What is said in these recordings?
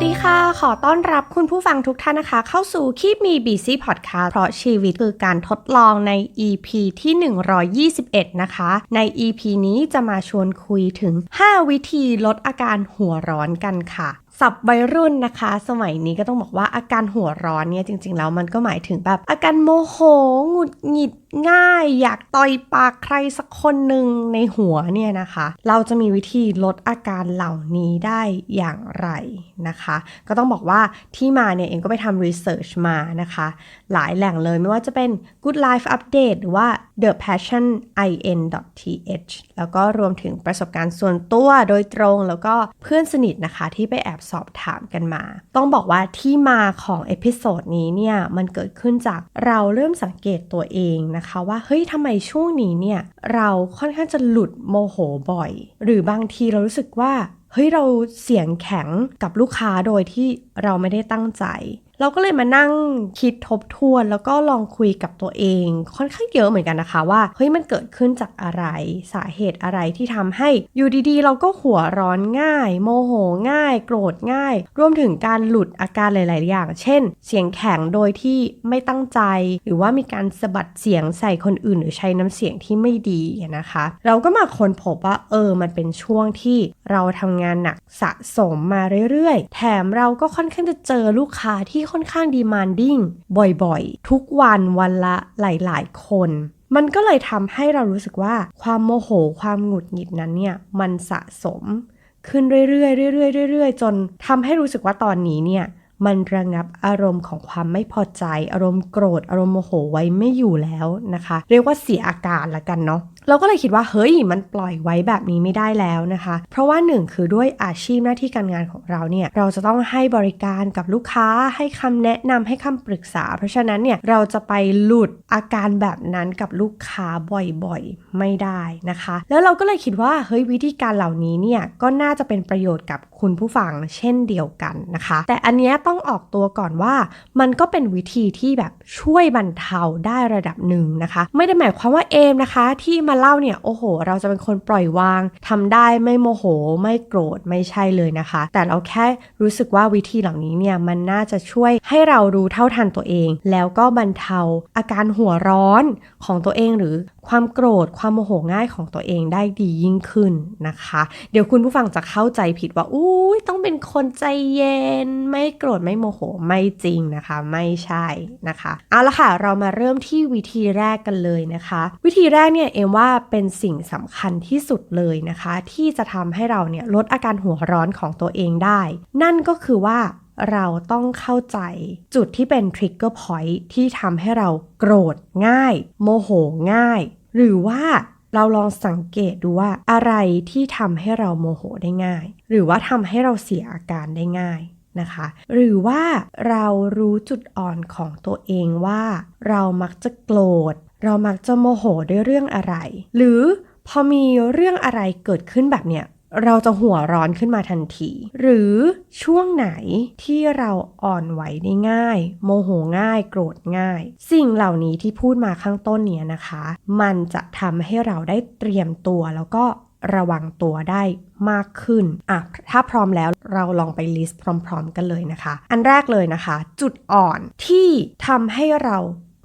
วัสดีค่ะ ขอต้อนรับคุณผู้ฟังทุกท่านนะคะ เข้าสู่คีบมีบีซีพอดคาส์เพราะชีวิตคือการทดลองใน EP ที่ 121 นะคะ ใน EP นี้จะมาชวนคุยถึง 5 วิธีลดอาการหัวร้อนกันค่ะสับวัยรุ่นนะคะ สมัยนี้ก็ต้องบอกว่าอาการหัวร้อนเนี่ยจริง ๆ แล้วมันก็หมายถึงแบบอาการโมโห หงุดหงิดง่าย อยากต่อยปากใครสักคนหนึ่งในหัวเนี่ยนะคะ เราจะมีวิธีลดอาการเหล่านี้ได้อย่างไรนะคะ ก็ต้องบอกว่าที่มาเนี่ยเองก็ไปทำรีเสิร์ชมานะคะ หลายแหล่งเลยไม่ว่าจะเป็น Good Life Update หรือว่า The Passion in th แล้วก็รวมถึงประสบการณ์ส่วนตัวโดยตรงแล้วก็เพื่อนสนิทนะคะที่ไปแอบสอบถามกันมา ต้องบอกว่าที่มาของเอพิโซดนี้เนี่ยมันเกิดขึ้นจากเราเริ่มสังเกตตัวเองนะคะว่าเฮ้ยทำไมช่วงนี้เนี่ยเราค่อนข้างจะหลุดโมโหบ่อย หรือบางทีเรารู้สึกว่าเฮ้ยเราเสียงแข็งกับลูกค้าโดยที่เราไม่ได้ตั้งใจ เราก็เลยมานั่งคิดทบทวน แล้วก็ลองคุยกับตัวเอง ค่อนข้างเยอะเหมือนกันนะคะว่าเฮ้ยมันเกิดขึ้นจากอะไรสาเหตุอะไรที่ทำให้อยู่ดีๆ เราก็หัวร้อนง่าย โมโหง่าย โกรธง่าย รวมถึงการหลุดอาการหลาย ๆ อย่าง เช่น เสียงแข็งโดยที่ไม่ตั้งใจ หรือว่ามีการสะบัดเสียงใส่คนอื่น หรือใช้น้ำเสียงที่ไม่ดีนะคะ เราก็มาค้นพบว่าเออมันเป็นช่วงที่เราทำงานหนักสะสมมาเรื่อย ๆ แถมเราก็ค่อนข้างจะเจอลูกค้าที่ค่อนข้างดีมานดิ้งบ่อยๆ ทุกวันวันละหลายๆ คน มันก็เลยทำให้เรารู้สึกว่าความโมโหความหงุดหงิดนั้นเนี่ยมันสะสม ขึ้นเรื่อยๆเรื่อยๆเรื่อยๆ จนทำให้รู้สึกว่าตอนนี้เนี่ยมันระงับอารมณ์ของความไม่พอใจ อารมณ์โกรธอารมณ์โมโหไว้ไม่อยู่แล้วนะคะ เรียกว่าเสียอาการละกันเนาะ เราก็เลยคิดว่าเฮ้ยมันปล่อยไว้แบบนี้ไม่ได้แล้วนะคะ เพราะว่าหนึ่งคือด้วยอาชีพหน้าที่การงานของเราเนี่ยเราจะต้องให้บริการกับลูกค้าให้คำแนะนำให้คำปรึกษา เพราะฉะนั้นเนี่ยเราจะไปหลุดอาการแบบนั้นกับลูกค้าบ่อยๆ ไม่ได้นะคะ แล้วเราก็เลยคิดว่าเฮ้ยวิธีการเหล่านี้เนี่ยก็น่าจะเป็นประโยชน์กับ คุณผู้ฟังเช่นเดียวกันนะคะ แต่อันนี้ต้องออกตัวก่อนว่า มันก็เป็นวิธีที่แบบช่วยบรรเทาได้ระดับหนึ่งนะคะ ไม่ได้หมายความว่าเอมนะคะ ที่มาเล่าเนี่ยโอ้โห เราจะเป็นคนปล่อยวางทำได้ไม่โมโห ไม่โกรธไม่ใช่เลยนะคะ แต่เราแค่รู้สึกว่าวิธีเหล่านี้เนี่ยมันน่าจะช่วยให้เรารู้เท่าทันตัวเอง แล้วก็บรรเทาอาการหัวร้อนของตัวเองหรือความโกรธความโมโหง่ายของตัวเองได้ดียิ่งขึ้นนะคะ เดี๋ยวคุณผู้ฟังจะเข้าใจผิดว่าอุ้ยต้องเป็นคนใจเย็น ไม่โกรธไม่โมโหไม่จริงนะคะ ไม่ใช่นะคะเอาละค่ะเรามาเริ่มที่วิธีแรกกันเลยนะคะ วิธีแรกเนี่ยเอมว่าเป็นสิ่งสำคัญที่สุดเลยนะคะ ที่จะทำให้เราเนี่ยลดอาการหัวร้อนของตัวเองได้ นั่นก็คือว่าเราต้องเข้าใจจุดที่เป็น trigger point ที่ทำให้เราโกรธง่าย โมโหง่าย หรือว่า เราลองสังเกตดูว่าอะไรที่ทำให้เราโมโหได้ง่าย หรือว่าทำให้เราเสียอาการได้ง่ายนะคะ หรือว่าเรารู้จุดอ่อนของตัวเองว่า เรามักจะโกรธ เรามักจะโมโหด้วยเรื่องอะไร หรือพอมีเรื่องอะไรเกิดขึ้นแบบเนี้ย เราจะหัวร้อนขึ้นมาทันที หรือช่วงไหนที่เราอ่อนไหวได้ง่าย โมโหง่าย โกรธง่าย สิ่งเหล่านี้ที่พูดมาข้างต้นเนี้ยนะคะ มันจะทำให้เราได้เตรียมตัวแล้วก็ระวังตัวได้มากขึ้นอะถ้าพร้อมแล้วเราลองไปลิสต์พร้อม ๆ กันเลยนะคะ อันแรกเลยนะคะ จุดอ่อนที่ทำให้เรา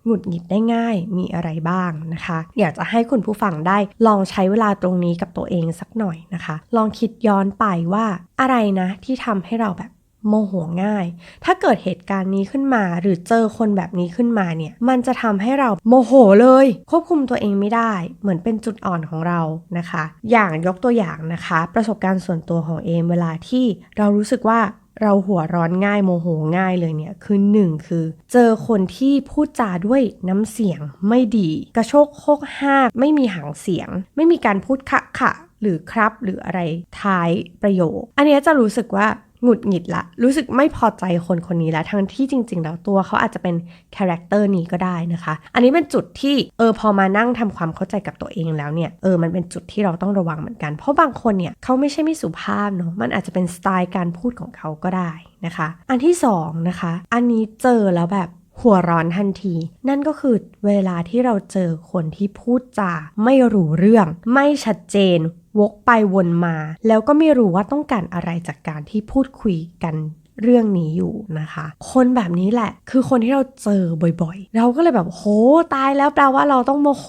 หงุดหงิดได้ง่ายมีอะไรบ้างนะคะ อยากจะให้คุณผู้ฟังได้ลองใช้เวลาตรงนี้กับตัวเองสักหน่อยนะคะ ลองคิดย้อนไปว่าอะไรนะที่ทำให้เราแบบโมโหง่าย ถ้าเกิดเหตุการณ์นี้ขึ้นมา หรือเจอคนแบบนี้ขึ้นมาเนี่ย มันจะทำให้เราโมโหเลย ควบคุมตัวเองไม่ได้ เหมือนเป็นจุดอ่อนของเรานะคะ อย่างยกตัวอย่างนะคะ ประสบการณ์ส่วนตัวของเอมเวลาที่เรารู้สึกว่า เราหัวร้อนง่ายโมโหง่ายเลยเนี่ยคือหนึ่งคือ เจอคนที่พูดจาด้วยน้ำเสียงไม่ดี กระโชกโคกห้าไม่มีหางเสียง ไม่มีการพูดขะขะหรือครับหรืออะไรท้ายประโยค อันนี้จะรู้สึกว่า หงุดหงิดละ รู้สึกไม่พอใจคนคนนี้และทั้งที่จริง ๆ แล้วตัวเขาอาจจะเป็นคาแรคเตอร์นี้ก็ได้นะคะ อันนี้เป็นจุดที่เออพอมานั่งทำความเข้าใจกับตัวเองแล้วเนี่ยเออมันเป็นจุดที่เราต้องระวังเหมือนกัน เพราะบางคนเนี่ยเขาไม่ใช่ไม่สุภาพเนาะมันอาจจะเป็นสไตล์การพูดของเขาก็ได้นะคะ อันที่สองนะคะ อันนี้เจอแล้วแบบหัวร้อนทันที นั่นก็คือเวลาที่เราเจอคนที่พูดจาไม่รู้เรื่อง ไม่ชัดเจน วกไปวนมา แล้วก็ไม่รู้ว่าต้องการอะไรจากการที่พูดคุยกันเรื่องนี้อยู่นะคะ คนแบบนี้แหละ คือคนที่เราเจอบ่อยๆ เราก็เลยแบบโหตายแล้วแปลว่าเราต้องโมโห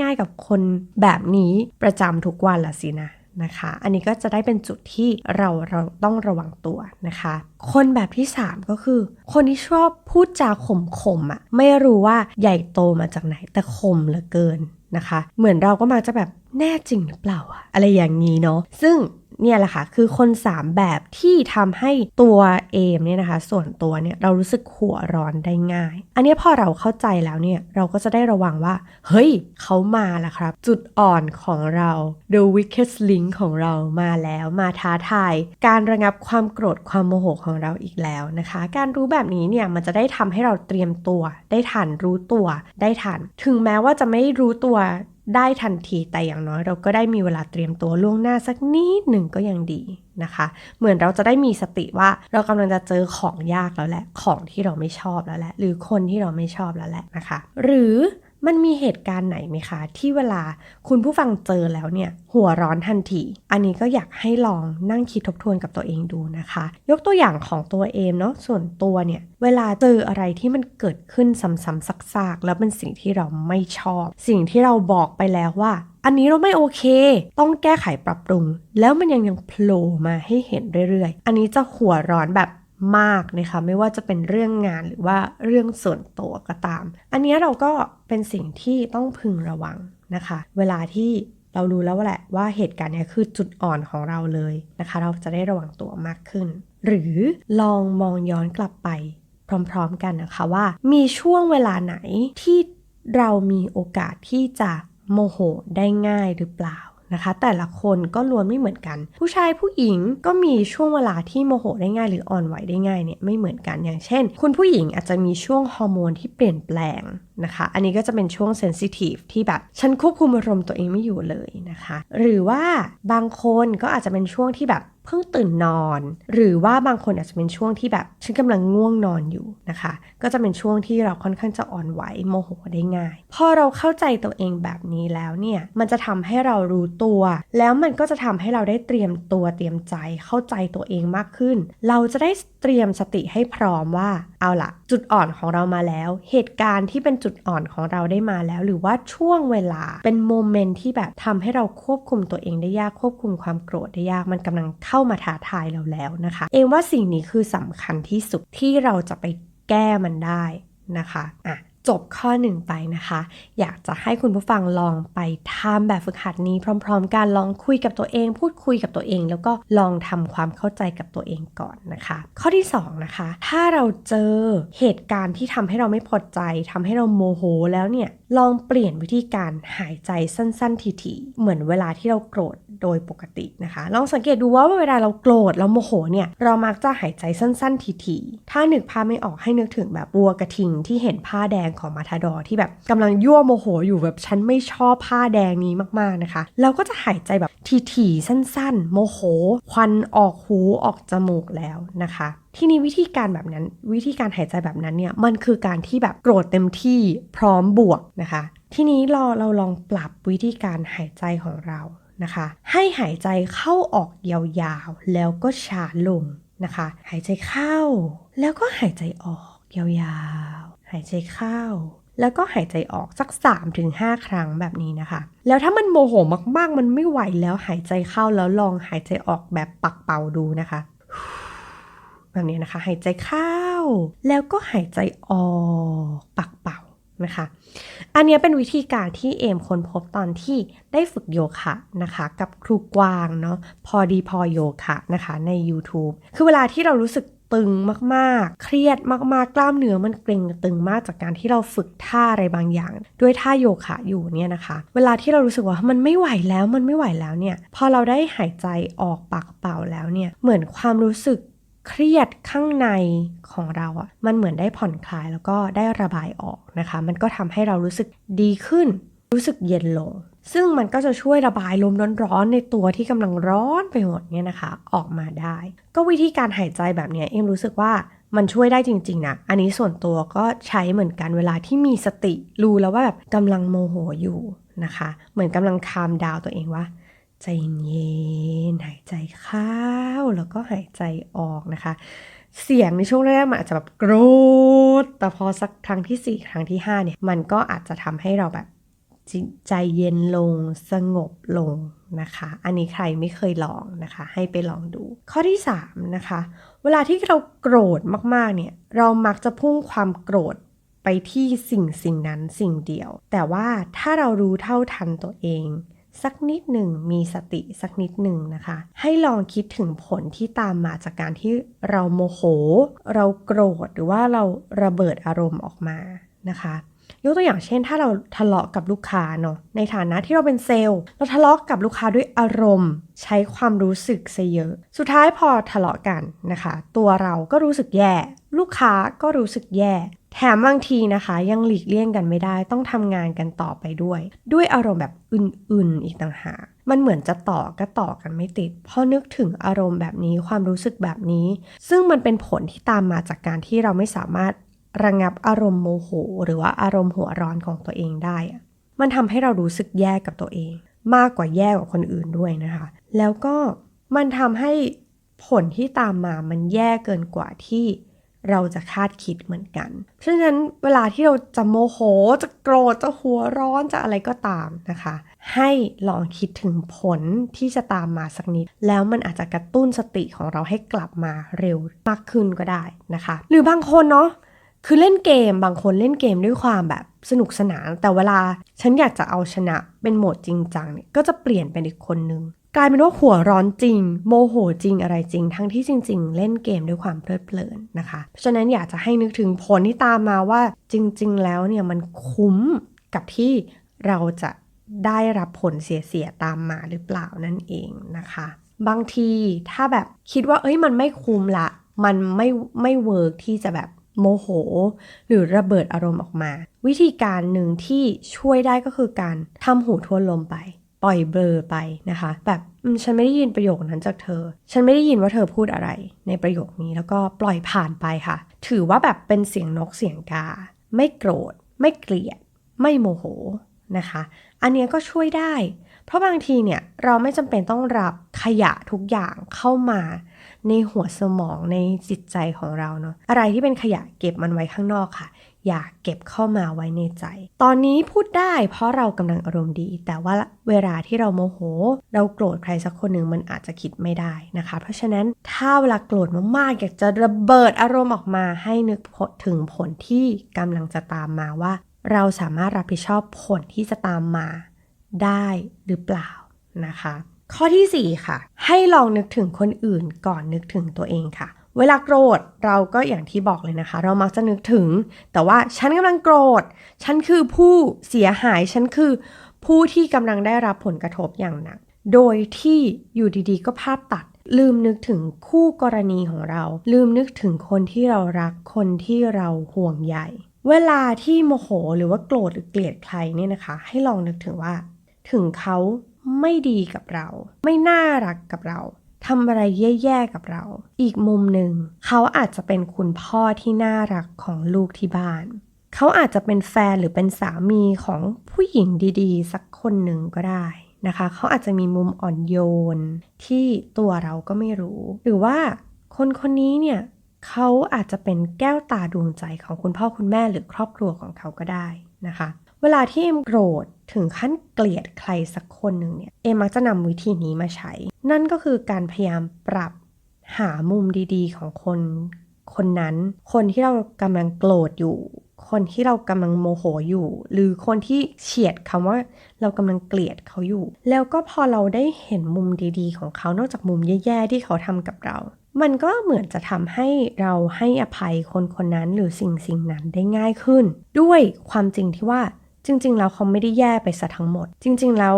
ง่าย ๆ กับคนแบบนี้ประจำทุกวันละสินะนะคะ อันนี้ก็จะได้เป็นจุดที่เราเราต้องระวังตัวนะคะ คนแบบที่ 3 ก็คือ คนที่ชอบพูดจาข่มขมๆอะ่ะไม่รู้ว่าใหญ่โตมาจากไหนแต่ข่มเหลือเกิน นะคะ เหมือนเราก็มาจะแบบแน่จริงหรือเปล่าอะอะไรอย่างนี้เนาะซึ่ง เนี่ยแหละค่ะคือคน 3 แบบที่ทำให้ตัวเอมเนี่ยนะคะ ส่วนตัวเนี่ยเรารู้สึกหัวร้อนได้ง่าย อันนี้พอเราเข้าใจแล้วเนี่ยเราก็จะได้ระวังว่า เฮ้ยเขามาแล้วครับ จุดอ่อนของเรา the weakest link ของเรามาแล้วมาท้าทาย การระงับความโกรธความโมโหของเราอีกแล้วนะคะ การรู้แบบนี้เนี่ยมันจะได้ทำให้เราเตรียมตัว ได้ทันรู้ตัวได้ทัน ถึงแม้ว่าจะไม่รู้ตัว ได้ทันทีแต่อย่างน้อยเราก็ได้มีเวลาเตรียมตัวล่วงหน้าสักนิดหนึ่งก็ยังดีนะคะ เหมือนเราจะได้มีสติว่าเรากำลังจะเจอของยากแล้วแหละ ของที่เราไม่ชอบแล้วแหละ หรือคนที่เราไม่ชอบแล้วแหละนะคะ หรือ มันมีเหตุการณ์ไหนไหมคะ ที่เวลาคุณผู้ฟังเจอแล้วเนี่ย หัวร้อนทันที อันนี้ก็อยากให้ลองนั่งคิดทบทวนกับตัวเองดูนะคะ ยกตัวอย่างของตัวเองเนาะส่วนตัวเนี่ย เวลาเจออะไรที่มันเกิดขึ้นซ้ำๆซักๆ แล้วเป็นสิ่งที่เราไม่ชอบ สิ่งที่เราบอกไปแล้วว่า อันนี้เราไม่โอเค ต้องแก้ไขปรับปรุง แล้วมันยังยังโผล่มาให้เห็นเรื่อยๆ อันนี้จะหัวร้อนแบบ มากนะคะไม่ว่าจะเป็นเรื่องงานหรือว่าเรื่องส่วนตัวก็ตาม อันนี้เราก็เป็นสิ่งที่ต้องพึงระวังนะคะ เวลาที่เรารู้แล้วว่าแหละว่าเหตุการณ์นี้คือจุดอ่อนของเราเลยนะคะ เราจะได้ระวังตัวมากขึ้น หรือลองมองย้อนกลับไปพร้อมๆกันนะคะว่า มีช่วงเวลาไหนที่เรามีโอกาสที่จะโมโหได้ง่ายหรือเปล่า นะคะ แต่ละคนก็ล้วนไม่เหมือนกัน ผู้ชายผู้หญิงก็มีช่วงเวลาที่โมโหได้ง่าย หรืออ่อนไหวได้ง่ายเนี่ยไม่เหมือนกันอย่างเช่น คุณผู้หญิงอาจจะมีช่วงฮอร์โมนที่เปลี่ยนแปลง นะคะ อันนี้ก็จะเป็นช่วงเซนซิทีฟที่แบบ ฉันควบคุมอารมณ์ตัวเองไม่อยู่เลยนะคะ หรือว่าบางคนก็อาจจะเป็นช่วงที่แบบเพิ่งตื่นนอน หรือว่าบางคนอาจจะเป็นช่วงที่แบบฉันกำลังง่วงนอนอยู่นะคะ ก็จะเป็นช่วงที่เราค่อนข้างจะอ่อนไหวโมโหได้ง่าย พอเราเข้าใจตัวเองแบบนี้แล้วเนี่ยมันจะทำให้เรารู้ตัว แล้วมันก็จะทำให้เราได้เตรียมตัวเตรียมใจเข้าใจตัวเองมากขึ้น เราจะได้ เตรียมสติให้พร้อมว่าเอาล่ะจุดอ่อนของเรามาแล้ว เหตุการณ์ที่เป็นจุดอ่อนของเราได้มาแล้ว หรือว่าช่วงเวลาเป็นโมเมนต์ที่แบบทำให้เราควบคุมตัวเองได้ยากควบคุมความโกรธได้ยากมันกำลังเข้ามาท้าทายเราแล้วนะคะ เองว่าสิ่งนี้คือสำคัญที่สุดที่เราจะไปแก้มันได้นะคะอะ จบข้อหนึ่งไปนะคะ อยากจะให้คุณผู้ฟังลองไปทำแบบฝึกหัดนี้พร้อม ๆกันลองคุยกับตัวเอง พูดคุยกับตัวเอง แล้วก็ลองทำความเข้าใจกับตัวเองก่อนนะคะ ข้อที่2นะคะถ้าเราเจอเหตุการณ์ที่ทำให้เราไม่พอใจทำให้เราโมโหแล้วเนี่ย ลองเปลี่ยนวิธีการหายใจสั้นๆ ทีๆ เหมือนเวลาที่เราโกรธโดยปกตินะคะ ลองสังเกตดูว่าเวลาเราโกรธเราโมโหเนี่ย เรามักจะหายใจสั้นๆ ทีๆ ถ้านึกภาพไม่ออกให้นึกถึงแบบวัวกระทิงที่เห็นผ้าแดงของมาทาดอที่แบบกำลังยั่วโมโหอยู่แบบฉันไม่ชอบผ้าแดงนี้มากๆนะคะ เราก็จะหายใจแบบทีๆ สั้นๆ โมโห ควันออกหูออกจมูกแล้วนะคะที่นี้วิธีการแบบนั้น วิธีการหายใจแบบนั้นเนี่ยมันคือการที่แบบโกรธเต็มที่พร้อมบวกนะคะ ทีนี้เราเราลองปรับวิธีการหายใจของเรานะคะ ให้หายใจเข้าออกยาวๆ แล้วก็ช้าลงนะคะ หายใจเข้า แล้วก็หายใจออกยาวๆ หายใจเข้า แล้วก็หายใจออกสัก 3-5 ครั้งแบบนี้นะคะ แล้วถ้ามันโมโหมากๆ มันไม่ไหวแล้วหายใจเข้าแล้วลองหายใจออกแบบปักเป่าดูนะคะ แบบนี้นะคะ หายใจเข้า แล้วก็หายใจออกปักเป่านะคะ อันนี้เป็นวิธีการที่เอมค้นพบตอนที่ได้ฝึกโยคะนะคะ กับครูกวางเนาะพอดีพอโยคะนะคะใน YouTube คือเวลาที่เรารู้สึกตึงมากๆ เครียดมากๆ กล้ามเนื้อมันเกร็งตึงมากจากการที่เราฝึกท่าอะไรบางอย่าง ด้วยท่าโยคะอยู่เนี่ยนะคะ เวลาที่เรารู้สึกว่ามันไม่ไหวแล้วมันไม่ไหวแล้วเนี่ย พอเราได้หายใจออกปากเป่าแล้วเนี่ย เหมือนความรู้สึก เครียดข้างในของเราอะ่ะมันเหมือนได้ผ่อนคลายแล้วก็ได้ระบายออกนะคะ มันก็ทำให้เรารู้สึกดีขึ้น รู้สึกเย็นลง ซึ่งมันก็จะช่วยระบายลมร้อนๆในตัวที่กำลังร้อนไปหมดเนี่ยนะคะ ออกมาได้ ก็วิธีการหายใจแบบนี้เอ็มรู้สึกว่ามันช่วยได้จริง ๆ นะ อันนี้ส่วนตัวก็ใช้เหมือนกันเวลาที่มีสติรู้แล้วว่าแบบกำลังโมโหอยู่นะคะ เหมือนกำลังคามดาวตัวเองว่า ใจเย็นหายใจเข้าแล้วก็หายใจออกนะคะ เสียงในช่วงแรกมันอาจจะแบบโกรธแต่พอสักครั้งที่ 4 ครั้งที่ 5 เนี่ย มันก็อาจจะทำให้เราแบบใจเย็นลงสงบลงนะคะ อันนี้ใครไม่เคยลองนะคะ ให้ไปลองดู ข้อที่3นะคะ เวลาที่เราโกรธมากๆ เนี่ย เรามักจะพุ่งความโกรธไปที่สิ่งสิ่งนั้นสิ่งเดียว แต่ว่าถ้าเรารู้เท่าทันตัวเอง สักนิดหนึ่งมีสติสักนิดหนึ่งนะคะ ให้ลองคิดถึงผลที่ตามมาจากการที่เราโมโห เราโกรธหรือว่าเราระเบิดอารมณ์ออกมานะคะยกตัวอย่างเช่น ถ้าเราทะเลาะกับลูกค้าเนาะในฐานะที่เราเป็นเซลล์ เราทะเลาะกับลูกค้าด้วยอารมณ์ ใช้ความรู้สึกซะเยอะ สุดท้ายพอทะเลาะกันนะคะ ตัวเราก็รู้สึกแย่ ลูกค้าก็รู้สึกแย่ แถมบางทีนะคะ ยังหลีกเลี่ยงกันไม่ได้ ต้องทำงานกันต่อไปด้วย ด้วยอารมณ์แบบอื่นๆ อีกต่างหากมันเหมือนจะต่อก็ต่อกันไม่ติดพราะนึกถึงอารมณ์แบบนี้ความรู้สึกแบบนี้ ซึ่งมันเป็นผลที่ตามมาจากการที่เราไม่สามารถระงับอารมณ์โมโห หรือว่าอารมณ์หัวร้อนของตัวเองได้ มันทำให้เรารู้สึกแย่กับตัวเอง มากกว่าแย่กว่าคนอื่นด้วยนะคะ แล้วก็มันทำให้ผลที่ตามมามันแย่เกินกว่าที่ เราจะคาดคิดเหมือนกัน เพราะฉะนั้นเวลาที่เราจะโมโห จะโกรธ จะหัวร้อน จะอะไรก็ตามนะคะ ให้ลองคิดถึงผลที่จะตามมาสักนิด แล้วมันอาจจะกระตุ้นสติของเราให้กลับมาเร็วมากขึ้นก็ได้นะคะ หรือบางคนเนาะ คือเล่นเกม บางคนเล่นเกมด้วยความแบบสนุกสนาน แต่เวลาฉันอยากจะเอาชนะเป็นโหมดจริงจังเนี่ย ก็จะเปลี่ยนเป็นอีกคนนึง กลายเป็นว่าหัวร้อนจริง โมโหจริงอะไรจริง ทั้งที่จริง ๆ เล่นเกมด้วยความเพลิดเพลินนะคะ เพราะฉะนั้นอยากจะให้นึกถึงผลที่ตามมาว่าจริง ๆ แล้วเนี่ยมันคุ้มกับที่เราจะได้รับผลเสียๆตามมาหรือเปล่านั่นเองนะคะ บางทีถ้าแบบคิดว่าเอ้ยมันไม่คุ้มละ มันไม่ไม่เวิร์กที่จะแบบโมโห หรือระเบิดอารมณ์ออกมา วิธีการหนึ่งที่ช่วยได้ก็คือการทำหูทวนลมไป ปล่อยเบลอไปนะคะ แบบฉันไม่ได้ยินประโยคนั้นจากเธอ ฉันไม่ได้ยินว่าเธอพูดอะไร ในประโยคนี้แล้วก็ปล่อยผ่านไปค่ะ ถือว่าแบบเป็นเสียงนกเสียงกา ไม่โกรธ ไม่เกลียด ไม่โมโหนะคะ อันนี้ก็ช่วยได้ เพราะบางทีเนี่ยเราไม่จำเป็นต้องรับขยะทุกอย่างเข้ามา ในหัวสมองในจิตใจของเราเนาะอะไรที่เป็นขยะเก็บมันไว้ข้างนอกค่ะ อย่าเก็บเข้ามาไว้ในใจ ตอนนี้พูดได้เพราะเรากำลังอารมณ์ดี แต่ว่าเวลาที่เราโมโห เราโกรธใครสักคนหนึ่งมันอาจจะคิดไม่ได้นะคะ เพราะฉะนั้นถ้าเวลาโกรธมากๆอยากจะระเบิดอารมณ์ออกมาให้นึกถึงผลที่กำลังจะตามมาว่า เราสามารถรับผิดชอบผลที่จะตามมาได้หรือเปล่านะคะ ข้อที่ 4 ค่ะ ให้ลองนึกถึงคนอื่นก่อนนึกถึงตัวเองค่ะ เวลาโกรธเราก็อย่างที่บอกเลยนะคะ เรามักจะนึกถึง แต่ว่าฉันกำลังโกรธ ฉันคือผู้เสียหาย ฉันคือผู้ที่กำลังได้รับผลกระทบอย่างหนัก โดยที่อยู่ดีๆ ก็ภาพตัด ลืมนึกถึงคู่กรณีของเรา ลืมนึกถึงคนที่เรารัก คนที่เราห่วงใย เวลาที่โมโหหรือว่าโกรธหรือเกลียดใครเนี่ยนะคะ ให้ลองนึกถึงว่า ถึงเขาไม่ดีกับเรา ไม่น่ารักกับเรา ทำอะไรแย่ๆกับเรา อีกมุมหนึ่ง เขาอาจจะเป็นคุณพ่อที่น่ารักของลูกที่บ้าน เขาอาจจะเป็นแฟนหรือเป็นสามีของผู้หญิงดีๆ สักคนหนึ่งก็ได้นะคะ เขาอาจจะมีมุมอ่อนโยนที่ตัวเราก็ไม่รู้ หรือว่าคนคนนี้เนี่ยเขาอาจจะเป็นแก้วตาดวงใจของคุณพ่อคุณแม่หรือครอบครัวของเขาก็ได้นะคะ เวลาที่เอ็มโกรธถึงขั้นเกลียดใครสักคนหนึ่งเนี่ย เอ็มมักจะนำวิธีนี้มาใช้ นั่นก็คือการพยายามปรับหามุมดีๆ ของคนคนนั้น คนที่เรากำลังโกรธอยู่ คนที่เรากำลังโมโหอยู่ หรือคนที่เฉียดคำว่าเรากำลังเกลียดเขาอยู่ แล้วก็พอเราได้เห็นมุมดีๆ ของเขา นอกจากมุมแย่ๆ ที่เขาทำกับเรา มันก็เหมือนจะทำให้เราให้อภัยคนคนนั้นหรือสิ่งสิ่งนั้นได้ง่ายขึ้น ด้วยความจริงที่ว่า จริง ๆ แล้วเขาไม่ได้แย่ไปซะทั้งหมด จริง ๆ แล้ว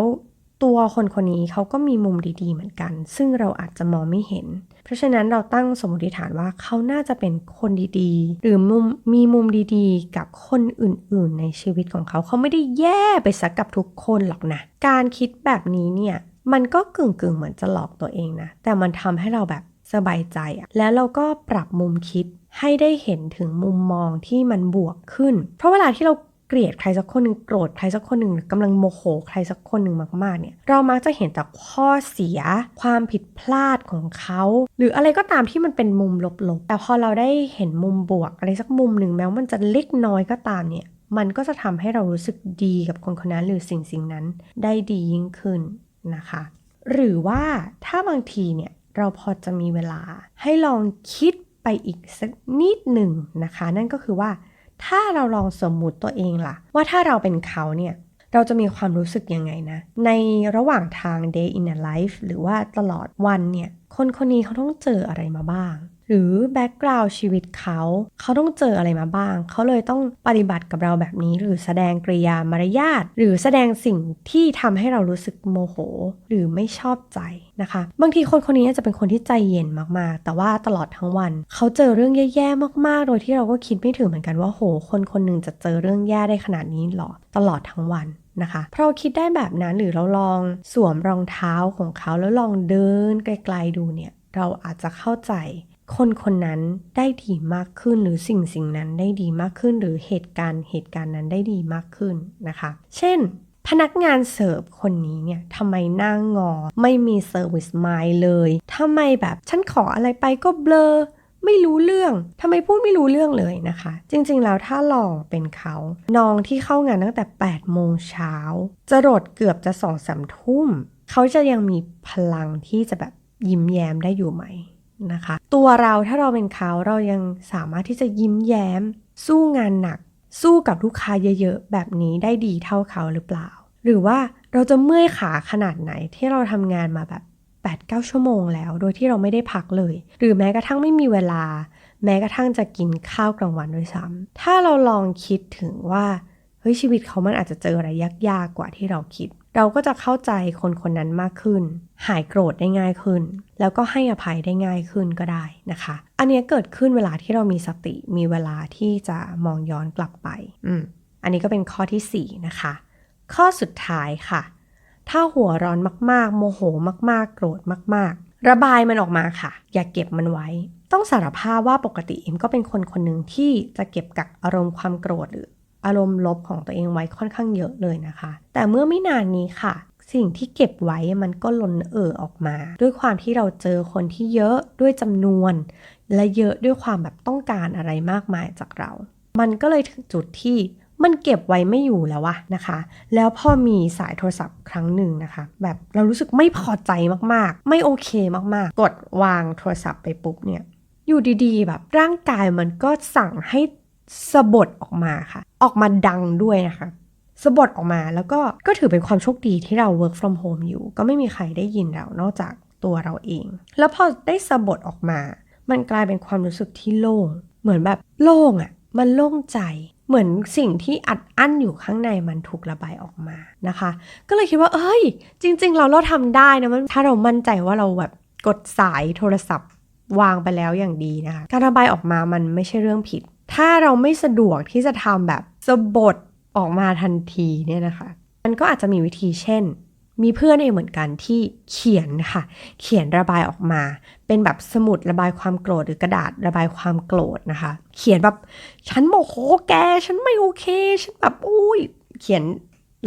ตัวคนคนนี้เขาก็มีมุมดี ๆ เหมือนกัน ซึ่งเราอาจจะมองไม่เห็น เพราะฉะนั้นเราตั้งสมมติฐานว่าเขาน่าจะเป็นคนดีๆ หรือมุมมีมุมดีๆ กับคนอื่น ๆ ในชีวิตของเขา เขาไม่ได้แย่ไปซะกับทุกคนหรอกนะ การคิดแบบนี้เนี่ยมันก็กึ่งๆ เหมือนจะหลอกตัวเองนะ แต่มันทำให้เราแบบสบายใจอะแล้วเราก็ปรับมุมคิดให้ได้เห็นถึงมุมมองที่มันบวกขึ้น เพราะเวลาที่เรา เกลียดใครสักคนหนึ่งโกรธใครสักคนหนึ่งหรือกำลังโมโหใครสักคนหนึ่งมากๆเนี่ยเรามักจะเห็นแต่ข้อเสีย ความผิดพลาดของเขา หรืออะไรก็ตามที่มันเป็นมุมลบๆ แต่พอเราได้เห็นมุมบวก อะไรสักมุมหนึ่งแม้ว่ามันจะเล็กน้อยก็ตามเนี่ยมันก็จะทำให้เรารู้สึกดีกับคนคนนั้นหรือสิ่งสิ่งนั้นได้ดียิ่งขึ้นนะคะ หรือว่าถ้าบางทีเนี่ยเราพอจะมีเวลาให้ลองคิดไปอีกสักนิดหนึ่งนะคะ นั่นก็คือว่า ถ้าเราลองสมมุติตัวเองล่ะ ว่าถ้าเราเป็นเขาเนี่ยเราจะมีความรู้สึกยังไงนะ ในระหว่างทาง day in a life หรือว่าตลอดวันเนี่ย คนคนนี้เขาต้องเจออะไรมาบ้าง หรือแบ็กกราวด์ชีวิตเขา เขาต้องเจออะไรมาบ้าง เขาเลยต้องปฏิบัติกับเราแบบนี้ หรือแสดงกริยามารยาท หรือแสดงสิ่งที่ทำให้เรารู้สึกโมโห หรือไม่ชอบใจนะคะ บางทีคนคนนี้จะเป็นคนที่ใจเย็นมากๆ แต่ว่าตลอดทั้งวัน เขาเจอเรื่องแย่ๆมากๆ โดยที่เราก็คิดไม่ถึงเหมือนกันว่าโห คนคนหนึ่งจะเจอเรื่องแย่ได้ขนาดนี้หรอตลอดทั้งวันนะคะเพราะเราคิดได้แบบนั้นหรือเราลองสวมรองเท้าของเขาแล้วลองเดินไกลๆดูเนี่ย เราอาจจะเข้าใจ คนคนนั้นได้ดีมากขึ้นหรือสิ่งสิ่งนั้นได้ดีมากขึ้น หรือเหตุการณ์เหตุการณ์นั้นได้ดีมากขึ้นนะคะ เช่น พนักงานเสิร์ฟคนนี้เนี่ยทำไมหน้างงอ ไม่มีเซอร์วิสไมล์เลยทำไมแบบฉันขออะไรไปก็เบลอไม่รู้เรื่องทำไมพูดไม่รู้เรื่องเลยนะคะ จริงๆ แล้วถ้าลองเป็นเขาน้องที่เข้างานตั้งแต่ 8 โมงเช้าจะรดเกือบจะสองสามทุ่ม เขาจะยังมีพลังที่จะแบบยิ้มแย้มได้อยู่ไหม นะคะ ตัวเราถ้าเราเป็นเขาเรายังสามารถที่จะยิ้มแย้ม สู้งานหนัก สู้กับลูกค้าเยอะๆ แบบนี้ได้ดีเท่าเขาหรือเปล่า หรือว่าเราจะเมื่อยขาขนาดไหนที่เราทำงานมาแบบ8-9 ชั่วโมงแล้ว โดยที่เราไม่ได้พักเลย หรือแม้กระทั่งไม่มีเวลา แม้กระทั่งจะกินข้าวกลางวันด้วยซ้ำถ้าเราลองคิดถึงว่าเฮ้ยชีวิตเขามันอาจจะเจออะไรยากๆกว่าที่เราคิด เราก็จะเข้าใจคนคนนั้นมากขึ้น หายโกรธได้ง่ายขึ้น แล้วก็ให้อภัยได้ง่ายขึ้นก็ได้นะคะ อันนี้เกิดขึ้นเวลาที่เรามีสติ มีเวลาที่จะมองย้อนกลับไป อืม อันนี้ก็เป็นข้อที่ 4 นะคะ ข้อสุดท้ายค่ะ ถ้าหัวร้อนมากๆ โมโหมากๆ โกรธมาก ๆ ระบายมันออกมาค่ะ อย่าเก็บมันไว้ ต้องสารภาพว่าปกติเอ็มก็เป็นคนคนหนึ่งที่จะเก็บกักอารมณ์ความโกรธหรือ อารมณ์ลบของตัวเองไว้ค่อนข้างเยอะเลยนะคะ แต่เมื่อไม่นานนี้ค่ะ สิ่งที่เก็บไว้มันก็ล้นเอ่อออกมา ด้วยความที่เราเจอคนที่เยอะด้วยจำนวน และเยอะด้วยความแบบต้องการอะไรมากมายจากเรา มันก็เลยถึงจุดที่มันเก็บไว้ไม่อยู่แล้ววะนะคะ แล้วพอมีสายโทรศัพท์ครั้งหนึ่งนะคะ แบบเรารู้สึกไม่พอใจมากๆ ไม่โอเคมากๆ กดวางโทรศัพท์ไปปุ๊บเนี่ย อยู่ดีๆ แบบร่างกายมันก็สั่งให้สะบดออกมาค่ะ ออกมาดังด้วยนะคะสะบัดออกมาแล้วก็ก็ถือเป็นความโชคดีที่เรา work from home อยู่ ก็ไม่มีใครได้ยินเรานอกจากตัวเราเอง แล้วพอได้สะบัดออกมา มันกลายเป็นความรู้สึกที่โล่ง เหมือนแบบโล่งอะ่ะ มันโล่งใจ เหมือนสิ่งที่อัดอั้นอยู่ข้างในมันถูกระบายออกมานะคะ ก็เลยคิดว่า เอ้ย จริง ๆ เราเราทำได้นะมันถ้าเรามั่นใจว่าเราแบบกดสายโทรศัพท์ วางไปแล้วอย่างดีนะคะ การระบายออกมามันไม่ใช่เรื่องผิด ถ้าเราไม่สะดวกที่จะทำแบบ สะบดออกมาทันทีเนี่ยนะคะ มันก็อาจจะมีวิธีเช่น มีเพื่อนเองเหมือนกันที่เขียนค่ะ เขียนระบายออกมา เป็นแบบสมุดระบายความโกรธหรือกระดาษระบายความโกรธนะคะ เขียนแบบฉันโมโหแก ฉันไม่โอเค ฉันแบบอุ้ยเขียน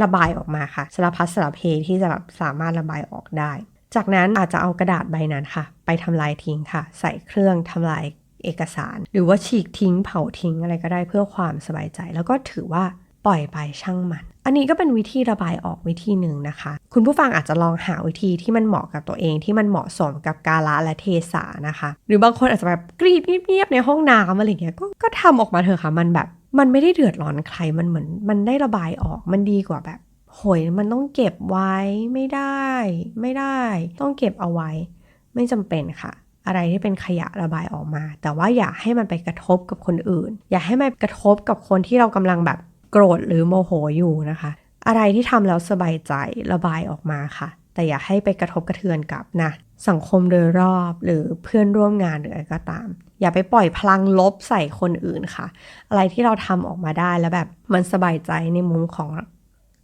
ระบายออกมาค่ะสารพัดสารเพที่จะแบบสามารถระบายออกได้ จากนั้นอาจจะเอากระดาษใบนั้นค่ะ ไปทำลายทิ้งค่ะ ใส่เครื่องทำลาย เอกสาร หรือว่าฉีกทิ้งเผาทิ้งอะไรก็ได้เพื่อความสบายใจ แล้วก็ถือว่าปล่อยไปช่างมัน อันนี้ก็เป็นวิธีระบายออกวิธีหนึ่งนะคะ คุณผู้ฟังอาจจะลองหาวิธีที่มันเหมาะกับตัวเองที่มันเหมาะสมกับกาละและเทศะนะคะ หรือบางคนอาจจะแบบกรีดเงียบๆในห้องน้ำอะไรเงี้ยก็ก็ทำออกมาเถอะค่ะมันแบบ มันไม่ได้เดือดร้อนใครมันเหมือน มันได้ระบายออกมันดีกว่าแบบโหยมันต้องเก็บไว้ไม่ได้ ไม่ได้ ต้องเก็บเอาไว้ ไม่จำเป็นค่ะ อะไรที่เป็นขยะระบายออกมา แต่ว่าอย่าให้มันไปกระทบกับคนอื่น อย่าให้มันกระทบกับคนที่เรากำลังแบบโกรธหรือโมโหอยู่นะคะ อะไรที่ทำแล้วสบายใจระบายออกมาค่ะ แต่อย่าให้ไปกระทบกระเทือนกับนะสังคมโดยรอบหรือเพื่อนร่วมงานหรืออะไรก็ตาม อย่าไปปล่อยพลังลบใส่คนอื่นค่ะ อะไรที่เราทำออกมาได้แล้วแบบมันสบายใจในมุมของ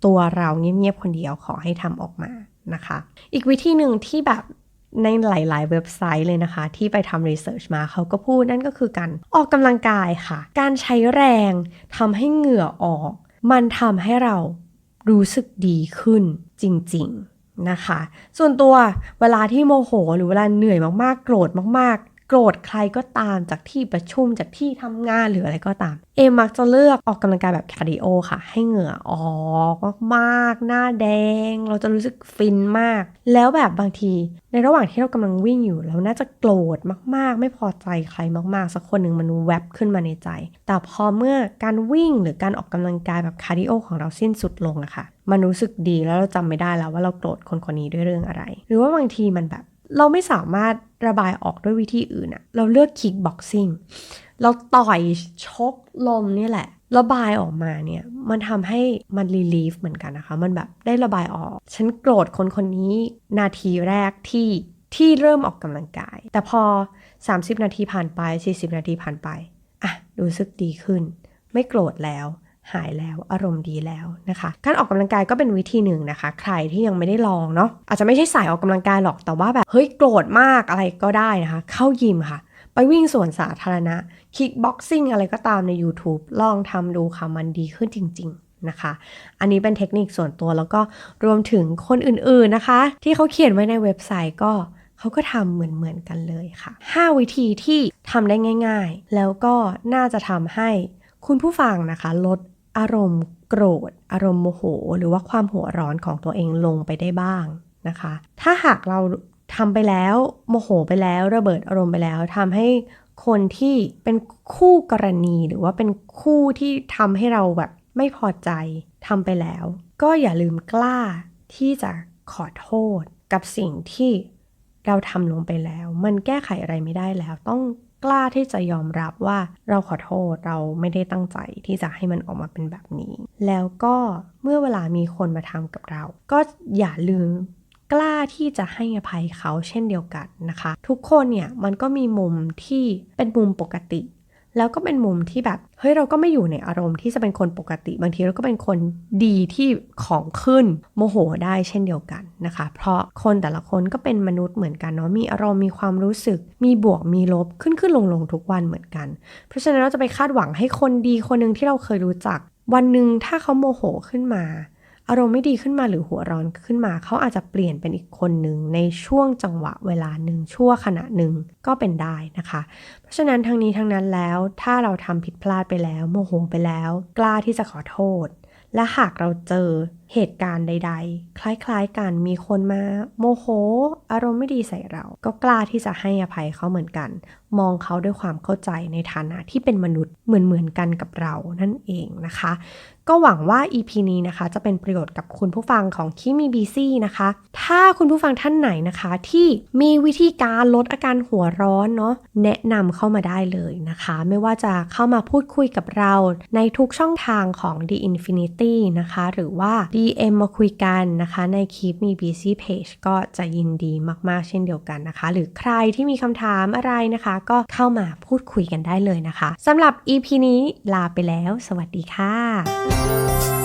ตัวเราเงียบๆคนเดียวขอให้ทำออกมานะคะ อีกวิธีหนึ่งที่แบบ ในหลาย ๆ เว็บไซต์เลยนะคะ ที่ไปทำรีเสิร์ชมาเขาก็พูดนั่นก็คือการออกกำลังกายค่ะ การใช้แรงทำให้เหงื่อออก มันทำให้เรารู้สึกดีขึ้นจริง ๆ นะคะ ส่วนตัวเวลาที่โมโห หรือเวลาเหนื่อยมาก ๆ โกรธมาก ๆ โกรธใครก็ตามจากที่ประชุมจากที่ทำงานหรืออะไรก็ตาม เอมมักจะเลือกออกกำลังกายแบบคาร์ดิโอค่ะ ให้เหงื่อออกมากๆ หน้าแดง เราจะรู้สึกฟินมาก แล้วแบบบางที ในระหว่างที่เรากำลังวิ่งอยู่ เราน่าจะโกรธมากๆ ไม่พอใจใครมากๆ สักคนหนึ่งมันแวบขึ้นมาในใจ แต่พอเมื่อการวิ่งหรือการออกกำลังกายแบบคาร์ดิโอของเราสิ้นสุดลงอะค่ะมันรู้สึกดีแล้วเราจำไม่ได้แล้วว่าเราโกรธคนคนนี้ด้วยเรื่องอะไร หรือว่าบางทีมันแบบ เราไม่สามารถระบายออกด้วยวิธีอื่นอะเราเลือกคิกบ็อกซิ่งเราต่อยชกลมนี่แหละ ระบายออกมาเนี่ย มันทำให้มันรีลีฟเหมือนกันนะคะ มันแบบได้ระบายออก ฉันโกรธคนคนนี้นาทีแรกที่ที่เริ่มออกกำลังกาย แต่พอ 30 นาทีผ่านไป 40 นาทีผ่านไป อะ รู้สึกดีขึ้น ไม่โกรธแล้ว หายแล้วอารมณ์ดีแล้วนะคะ การออกกำลังกายก็เป็นวิธีหนึ่งนะคะ ใครที่ยังไม่ได้ลองเนาะอาจจะไม่ใช่สายออกกำลังกายหรอกแต่ว่าแบบเฮ้ยโกรธมากอะไรก็ได้นะคะ เข้ายิมค่ะ ไปวิ่งสวนสาธารณะคิกบ็อกซิ่งอะไรก็ตามใน YouTube ลองทำดูค่ะมันดีขึ้นจริงๆนะคะ อันนี้เป็นเทคนิคส่วนตัวแล้วก็รวมถึงคนอื่นๆนะคะ ที่เขาเขียนไว้ในเว็บไซต์ก็เขาก็ทำเหมือนๆกันเลยค่ะ 5 วิธีที่ทำได้ง่าย ๆ แล้วก็น่าจะทำให้คุณผู้ฟังนะคะ ลด อารมณ์โกรธ อารมณ์โมโห หรือว่าความหัวร้อนของตัวเองลงไปได้บ้างนะคะ ถ้าหากเราทำไปแล้วโมโหไปแล้วระเบิดอารมณ์ไปแล้วทำให้คนที่เป็นคู่กรณีหรือว่าเป็นคู่ที่ทำให้เราแบบไม่พอใจทำไปแล้ว ก็อย่าลืมกล้าที่จะขอโทษกับสิ่งที่เราทำลงไปแล้ว มันแก้ไขอะไรไม่ได้แล้วต้อง กล้าที่จะยอมรับว่าเราขอโทษเราไม่ได้ตั้งใจที่จะให้มันออกมาเป็นแบบนี้ แล้วก็เมื่อเวลามีคนมาทำกับเรา ก็อย่าลืมกล้าที่จะให้อภัยเขาเช่นเดียวกันนะคะ ทุกคนเนี่ยมันก็มีมุมที่เป็นมุมปกติ แล้วก็เป็นมุมที่แบบเฮ้ยเราก็ไม่อยู่ในอารมณ์ที่จะเป็นคนปกติ บางทีเราก็เป็นคนดีที่ของขึ้นโมโหได้เช่นเดียวกันนะคะ เพราะคนแต่ละคนก็เป็นมนุษย์เหมือนกันเนาะมีอารมณ์มีความรู้สึก มีบวกมีลบขึ้นขึ้นลงลงทุกวันเหมือนกัน เพราะฉะนั้นเราจะไปคาดหวังให้คนดีคนหนึ่งที่เราเคยรู้จัก วันหนึ่งถ้าเขาโมโหขึ้นมา อารมณ์ไม่ดีขึ้นมาหรือหัวร้อนขึ้นมา เขาอาจจะเปลี่ยนเป็นอีกคนหนึ่งในช่วงจังหวะเวลาหนึ่งชั่วขณะหนึ่งก็เป็นได้นะคะ เพราะฉะนั้นทั้งนี้ทั้งนั้นแล้วถ้าเราทำผิดพลาดไปแล้ว โมโหไปแล้ว กล้าที่จะขอโทษ และหากเราเจอ เหตุการณ์ใด ๆ คล้ายๆกันมีคนมาโมโห อารมณ์ไม่ดีใส่เรา ก็กล้าที่จะให้อภัยเขาเหมือนกัน มองเขาด้วยความเข้าใจในฐานะที่เป็นมนุษย์เหมือนๆกันกับเรานั่นเองนะคะ ก็หวังว่า EP นี้นะคะ จะเป็นประโยชน์กับคุณผู้ฟังของคิมีบีซี่นะคะ ถ้าคุณผู้ฟังท่านไหนนะคะ ที่มีวิธีการลดอาการหัวร้อนเนาะแนะนำเข้ามาได้เลยนะคะ ไม่ว่าจะเข้ามาพูดคุยกับเราในทุกช่องทางของ The Infinity นะคะ หรือว่า DM มาคุยกันนะคะในคลิปมี BC Page ก็จะยินดีมากๆ เช่นเดียวกันนะคะ หรือใครที่มีคำถามอะไรนะคะ ก็เข้ามาพูดคุยกันได้เลยนะคะสำหรับ EP นี้ลาไปแล้ว สวัสดีค่ะ